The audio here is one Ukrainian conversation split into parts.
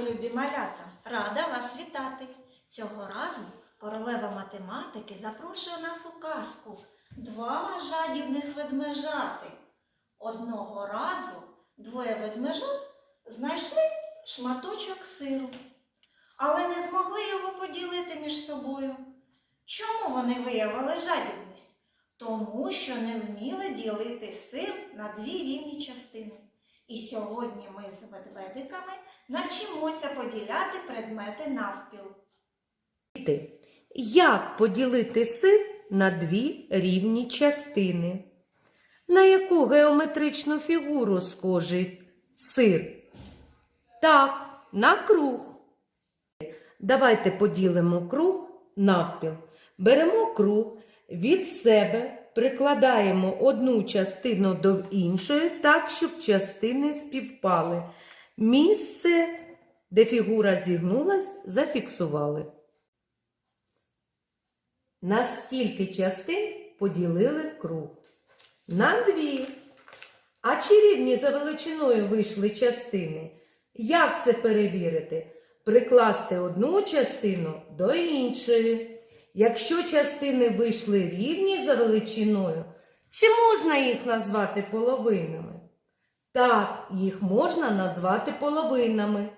любі малята! Рада вас вітати! Цього разу королева математики запрошує нас у казку два жадібних ведмежати. Одного разу двоє ведмежат знайшли шматочок сиру, але не змогли його поділити між собою. Чому вони виявили жадібність? Тому що не вміли ділити сир на дві рівні частини. І сьогодні ми з ведмедиками навчимося поділяти предмети навпіл. Як поділити сир на дві рівні частини? На яку геометричну фігуру схожий сир? Так, на круг. Давайте поділимо круг навпіл. Беремо круг від себе, прикладаємо одну частину до іншої, так, щоб частини співпали. Місце, де фігура зігнулась, зафіксували. На скільки частин поділили круг? На дві. А чи рівні за величиною вийшли частини? Як це перевірити? Прикласти одну частину до іншої. Якщо частини вийшли рівні за величиною, чи можна їх назвати половинами? Так, їх можна назвати половинами.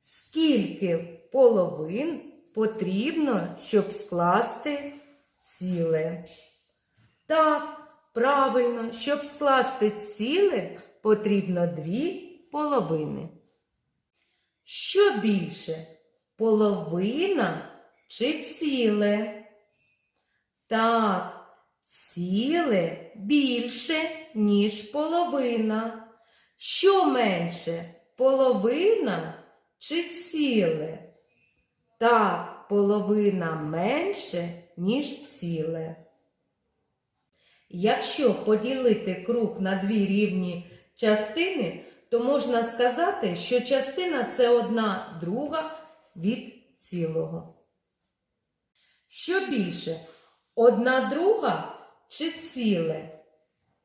Скільки половин потрібно, щоб скласти ціле? Так, правильно, щоб скласти ціле, потрібно дві половини. Що більше? Половина чи ціле? Так, ціле більше, ніж половина. Що менше? Половина чи ціле? Так, половина менше, ніж ціле. Якщо поділити круг на дві рівні частини, то можна сказати, що частина це одна друга від цілого. Що більше? Одна друга чи ціле?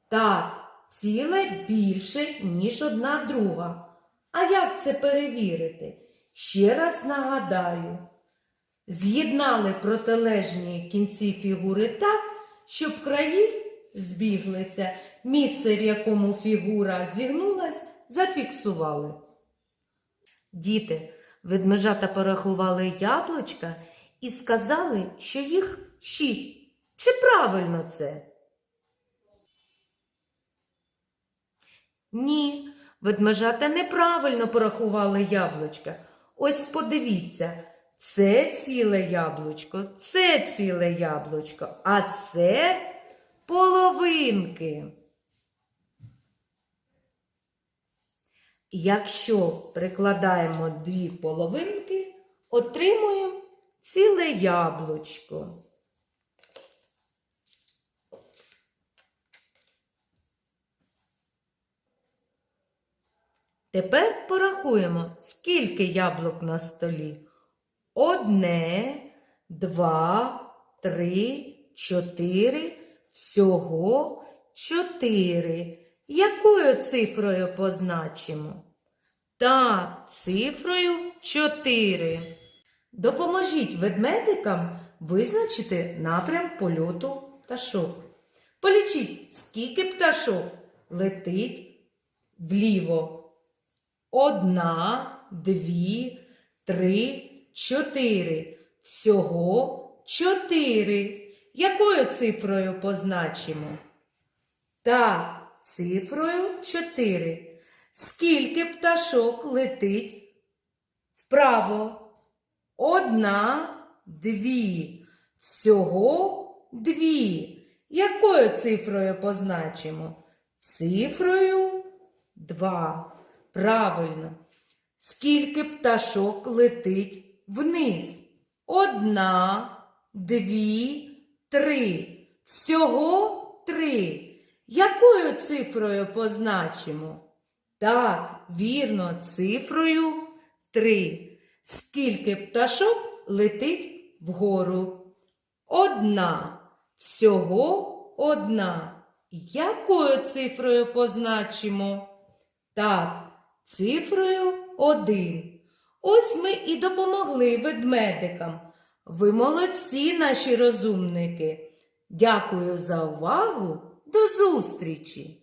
Так, ціле більше, ніж одна друга. А як це перевірити? Ще раз нагадаю. З'єднали протилежні кінці фігури так, щоб краї збіглися, місце, в якому фігура зігнулась, зафіксували. Діти, ведмежата порахували яблучка і сказали, що їх шість. Чи правильно це? Ні, ведмежата неправильно порахували яблучка. Ось подивіться, це ціле яблучко, це ціле яблучко, а це половинки. Якщо прикладаємо дві половинки, отримуємо ціле яблучко. Тепер порахуємо, скільки яблук на столі. Одне, два, три, чотири, всього чотири. Якою цифрою позначимо? Так, цифрою чотири. Допоможіть ведмедикам визначити напрям польоту пташок. Полічіть, скільки пташок летить вліво. Одна, дві, три, чотири. Всього чотири. Якою цифрою позначимо? Так, цифрою чотири. Скільки пташок летить вправо? Одна, дві. Всього дві. Якою цифрою позначимо? Цифрою два. Правильно. Скільки пташок летить вниз? Одна, дві, три. Всього три. Якою цифрою позначимо? Так, вірно, цифрою три. Скільки пташок летить вгору? Одна. Всього одна. Якою цифрою позначимо? Так, цифрою один. Ось ми і допомогли ведмедикам. Ви молодці, наші розумники. Дякую за увагу. До зустрічі!